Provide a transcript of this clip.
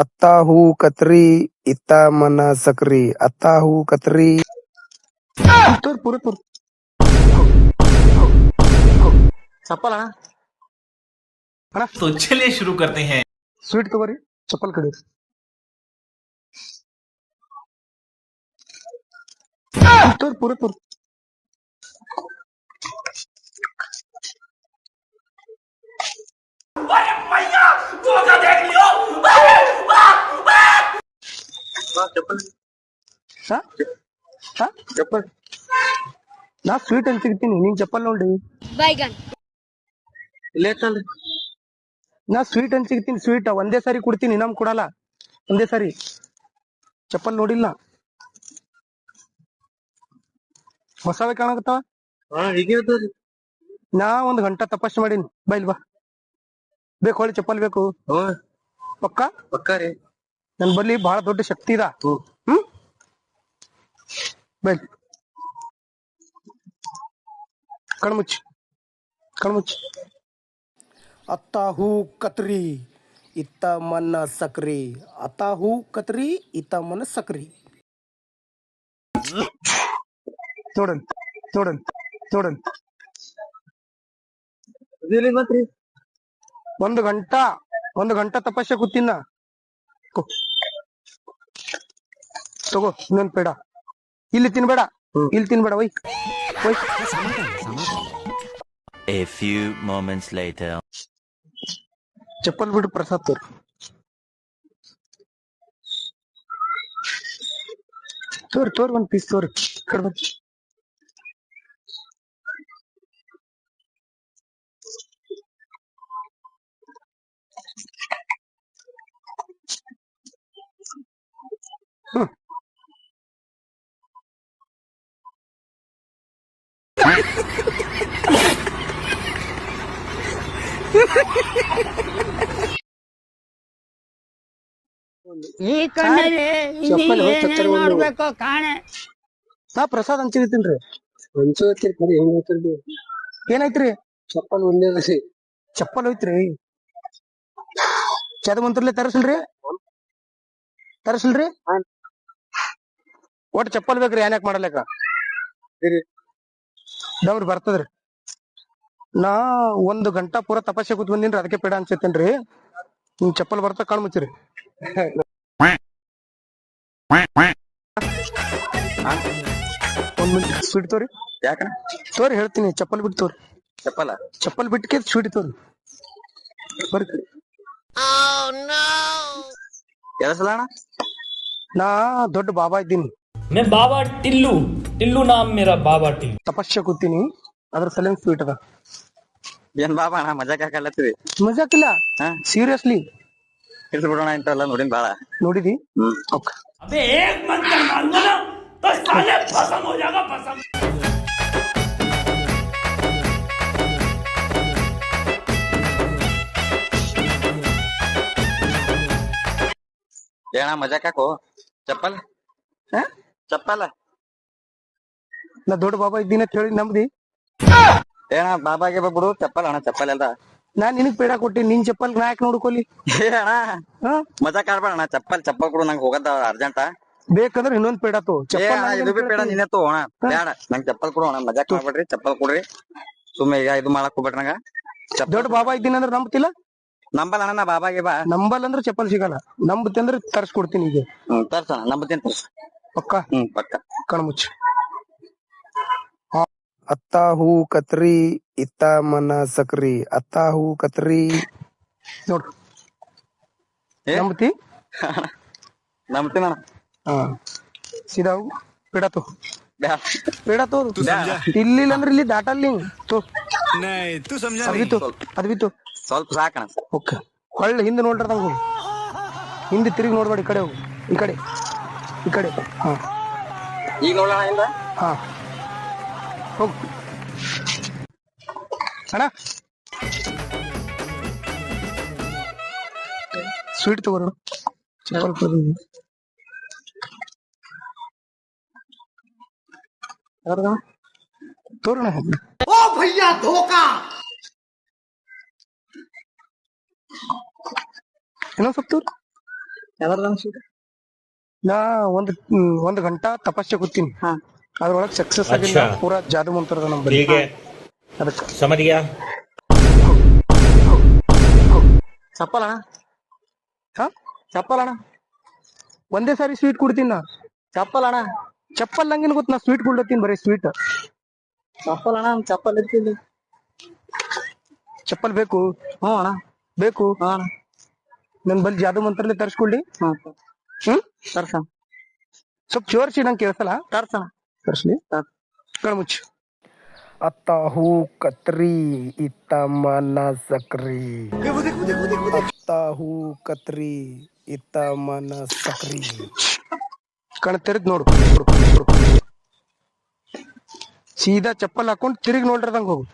अत्ताहू कतरी इत्ता मना सकरी। अत्ताहू कतरी। चप्पल है ना तो चलिए शुरू करते हैं। स्वीट तो कवर चप्पल खड़े। तर पुरे पुर अरे मैया तो देख लियो। చెప్పండి చెప్పండి నా స్వీట్ ఎంత తిని ನೋಡಿ ಬೈಗನ್ ಇಲ್ಲೇತಲ್ಲ ನಾ ಸ್ವೀಟ್ ಅಂತ ಸಿಗ್ತೀನಿ ಸ್ವೀಟ್. ಒಂದೇ ಸಾರಿ ಕೊಡ್ತೀನಿ ನಮ್ ಕೊಡಲ್ಲ. ಒಂದೇ ಸಾರಿ. ಚಪ್ಪಲ್ ನೋಡಿಲ್ಲ. ಹೊಸವೇ ಕಾಣಕತ್ತಾವ? ನಾ ಒಂದ್ ಗಂಟ ತಪಾಸ್ ಮಾಡೀನಿ. ಬೈಲ್ ಬಾ. ಬೇಕು ಹೊಳ್ಳಿ ಚಪ್ಪಲ್ ಬೇಕು. ಪಕ್ಕ? ಪಕ್ಕ ರೀ. ನನ್ ಬಲ್ಲಿ ಬಹಳ ದೊಡ್ಡ ಶಕ್ತಿ ಇದ. ಹ್ಮ್. ಕಣ್ಮುಚ್ಚಿ ಕಣ್ಮುಚ್ಚಿ ಅತ್ತ ಹೂ ಕತ್ರಿ ಇತ್ತ ಮನ್ನ ಸಕ್ರಿ. ಅತ್ತ ಹೂ ಕತ್ರಿ ಇತ್ತ ಮನ ಸಕ್ರಿ. ತೋಡಂತ ತೋಡಂತ ನೋಡನ್ ಒಂದು ಗಂಟಾ ಒಂದು ಗಂಟಾ ತಪಸ್ಸೆ ಕೂತಿನ. ತಗೋ ಇನ್ನೊಂದ್ ಬೇಡ ಇಲ್ಲಿ ತಿನ್ಬೇಡ ಇಲ್ಲಿ ತಿನ್ಬೇಡ ಒಯ್ ಒಯ್. A few moments later. ಚಪ್ಪಲ್ ಬಿಡು ಪ್ರಸಾದ್ ತೋರ್. ತೋರ್ ತೋರ್ ಒಂದ್ ಪೀಸ್ ತೋರ್ ಕಡ್ ಈ ಕಣ್ಣಲ್ಲಿ ನೋಡ್ಬೇಕು ಕಾಣೆ? ನಾ ಪ್ರಸಾದ್ ಹಂಚಿರ್ತೀನ್ರಿ ಹಂಚೋತಿರ್ ಕರಿ ಹೆಂಗ್ ಹೋಗ್ತಿರ್ಲಿ ಏನಾಯ್ತ್ರಿ ಚಪ್ಪಲ್ ಒಂದೇ ಅದ ಚಪ್ಪಲ್ ಹೋಯ್ತ್ರಿ. ಚದ ಮಂತ್ರಲೆ ತರಸಲ್ರಿ? ತರಸಲ್ರಿ? ಒಟ್ ಚಪ್ಪಲ್ ಬೇಕ್ರಿ ಏನ್ಯಾಕ್ ಮಾಡಲಕ್ಕ? ದವ್ರಿ ಬರ್ತದ್ರಿ ನಾ ಒಂದ್ ಗಂಟಾ ಪೂರ ತಪಸ್ಸೆ ಕೂತ್ ಬಂದಿನ್ರಿ ಅದಕ್ಕೆ ಪೇಡ ಅನ್ಸತ್ತೇನ್ರಿ ನಿಮ್ ಚಪ್ಪಲ್ ಬರ್ತಾ ಕಾಣ್ ಮುಚ್ಚಿರಿ ಒಂದ್ ಮಿನಿಟ್ ಸ್ವೀಟ್ ತೋರಿ ಯಾಕಣ ತೋರಿ ಹೇಳ್ತೀನಿ ಚಪ್ಪಲ್ ಬಿಟ್ಟು ತೋರಿ ಚಪ್ಪಲ ಚಪ್ಪಲ್ ಬಿಟ್ಕೆ ಸ್ವೀಟ್ ತೋರಿ ಬರ್ರಿ ಕೆಲಸಲ್ಲ ಅಣ್ಣ ನಾ ದೊಡ್ಡ ಬಾಬಾ ಇದ್ದೀನಿ मैं बाबा टिल्लू टिल्लू नाम मेरा बाबा टिल्लू ತಪಸ್ಸೆ ಕೂತೀನಿ ಅದ್ರ ಸಲ ಸ್ವೀಟ್ ಅದ ಏನ್ ಬಾಬಾ ಅಣ್ಣ ಮಜಾಕ್ ಹಾಕಲ್ಲತ್ತೀವಿ ಮಜಾಕಿಲ್ಲ ಹಾ ಸೀರಿಯಸ್ಲಿ ಇರ್ಲಿ ಬಿಡೋಣ ಇಂಥವೆಲ್ಲ ನೋಡಿನ್ ಬಾಳ ನೋಡಿದಿ ಹ್ಮ್ ಓಕೆ अबे एक मंत्र मारूंगा ना तो साले भस्म हो जाएगा भस्म ಏನ ಮಜಾಕ್ ಹಾಕು ಚಪ್ಪಲ್ ಹಾ? ಚಪ್ಪಲ ನಾ ದೊಡ್ಡ ಬಾಬಾ ಇದ್ದೀನಿ ಅಂತ ಹೇಳಿ ನಂಬ್ದಿ? ಏನ ಬಾಬಾಗೆ ಬಿಡು ಚಪ್ಪಲ್ ಅಣ್ಣ ಚಪ್ಪಲ್ ಎಲ್ಲ. ನಾನ್ ನಿನಗ್ ಪೇಡ ಕೊಟ್ಟಿ ನಿನ್ ಚಪ್ಪಲ್ ನಾ ಯಾಕೆ ನೋಡ್ಕೊಲಿ? ಏ ಅಣ್ಣ ಹಾ? ಮಜಾಕ್ ಆಡ್ಬೇಡ ಅಣ್ಣ ಚಪ್ಪಲ್ ಚಪ್ಪಲ್ ಕೊಡು ನಂಗೆ ಹೋಗದ ಅರ್ಜೆಂಟ ಬೇಕಂದ್ರೆ ಇನ್ನೊಂದ್ ಪೇಡ ತೋ ಏ ಅಣ್ಣ ಇದು ಬಿ ಚಪ್ಪಲ್ ನಿನ್ನೆ ತೋ ಅಣ್ಣ ಬೇಡ ನಂಗೆ ಚಪ್ಪಲ್ ಕೊಡು ಅಣ್ಣ ಮಜಾ ಮಾಡ್ಬೇಡ್ರಿ ಚಪ್ಪಲ್ ಕೊಡ್ರಿ. ಸುಮ್ಮನೆ ಈಗ ಇದು ಮಾಡಕ್ ಹೋಗ್ಬೇಡ್ರಿ ನಂಗ. ಚಪ್ಪಲ್ ದೊಡ್ಡ ಬಾಬಾ ಇದ್ದೀನಿ ಅಂದ್ರೆ ನಂಬ್ತಿಲ್ಲ? ನಂಬಲ್ ಅಣ್ಣ ನಾ ಬಾಬಾಗೆ ಬಾ. ನಂಬಲ್ ಅಂದ್ರೆ ಚಪ್ಪಲ್ ಸಿಗಲ್ಲ. ನಂಬತಿ ಅಂದ್ರೆ ತರ್ಸ್ಕೊಡ್ತೀನಿ ಈಗ. ಹ್ಮ್ ತರ್ಸಣ ನಂಬತ್ತೇನ್ ತರ್ಸ ಪಕ್ಕ? ಹ್ಮ್ ಪಕ್ಕ. ಕಣ್ಮುಚ್ಚ. आता हू कतरी इता मन सकरी आता हू कतरी ನೋಡ್ರಿ ಏ? ನಂಬತಿ ನಂಬ್ತೀನಿ ಅಣ್ಣ ಹಾ ಸೀದಾ ಹೋಗು ಪೇಡ ತೋ ಬ್ಯಾಡ ಪೇಡ ತೋ ಇಲ್ಲಿ ಅಂದ್ರೆ ಇಲ್ಲಿ ದಾಟಲ್ಲಿ ತೋ ಅದ್ ಬಿತ್ತು ಅದ್ ಬಿತ್ತು ಸ್ವಲ್ಪ ಸಾಕಣ ಓಕೆ ಹೊಳ್ಳಿ ಹಿಂದೆ ನೋಡ್ರ ನಂಗೆ ಹಿಂದೆ ತಿರುಗಿ ನೋಡ್ಬೇಡಿ ಈ ಕಡೆ ಹೋಗು ಈ ಕಡೆ ಈ ಕಡೆ ಹಾ ಈಗ ನೋಡೋಣ ಇಲ್ಲ ಹಾ ಹೋಗು ಅಣ್ಣ ಸ್ವೀಟ್ ತಗೋರು ಚಪ್ಪಲ್ ಕೊಡ್ತೀನಿ ಯಾರ್ದ ತೋರಣ ಓ ಭಯ್ಯ ಧೋಕಾ ಇನ್ನೊಂದ್ ಸ್ವಲ್ಪ ತೋರು ಯಾವ್ದಾರ ಸ್ವೀಟ್ ನಾ ಒಂದ್ ಹ್ಮ್, ಒಂದ್ ಗಂಟಾ ತಪಸ್ಸೆ ಕೂತೀನಿ ಹಾ ಅದ್ರೊಳಗ್ ಸಕ್ಸಸ್ ಆಗಿಲ್ಲ ಅಚ್ಚಾ. ಪೂರಾ ಜಾದು ಮಂತ್ರದ ನಮ್ ಬಳಿ ठीक है ಅದಕ್ಕ समझ गया ಚಪ್ಪಲ್ ಅಣ್ಣ ಹಾ ಚಪ್ಪಲ್ ಅಣ್ಣ ಒಂದೇ ಸಾರಿ ಸ್ವೀಟ್ ಕುಡ್ತೀನಿ ನಾ ಚಪ್ಪಲ್ ಅಣ್ಣ ಚಪ್ಪಲ್ ನಂಗೇನ್ ಗೊತ್ತ ನಾ ಸ್ವೀಟ್ ಕುಡ್ಲತ್ತೀನಿ ಬರೀ ಸ್ವೀಟ್ ಚಪ್ಪಲ್ ಅಣ್ಣ ಚಪ್ಪಲ್ ಇರ್ತಿಲ್ಲ ಚಪ್ಪಲ್ ಬೇಕು ಹ್ಞೂ ಅಣ್ಣ ಬೇಕು ಹ್ಞೂ ಅಣ್ಣ ನನ್ ಬಲ್ಲಿ ಜಾದು ಮಂತ್ರಲ್ಲೇ ತರ್ಸ್ಕೊಳ್ಳಿ ಹ್ಞೂ ಹ್ಮ್ ತರ್ಸಣ ಸ್ವಲ್ಪ ಜೋರ್ಸಿ ನಂಗೆ ಕೇಳ್ಸಲ್ಲ ತರ್ಸಣ ತರ್ಸ್ಲಿ ತರ್ ಅತ್ತ ಅತ್ತಾಹು ಕತ್ರಿ ಇತ್ತ ಮನ ಸಕ್ರಿ ಅತ್ತಾಹು ಕತ್ರಿ ಇತ್ತ ಮನ ಸಕ್ರಿ ಕಣ್ ತೆರೆದ್ ನೋಡು ಸೀದಾ ಚಪ್ಪಲ್ ಹಾಕೊಂಡು ತಿರುಗಿ ನೋಡ್ರದಂಗ ಹೋಗು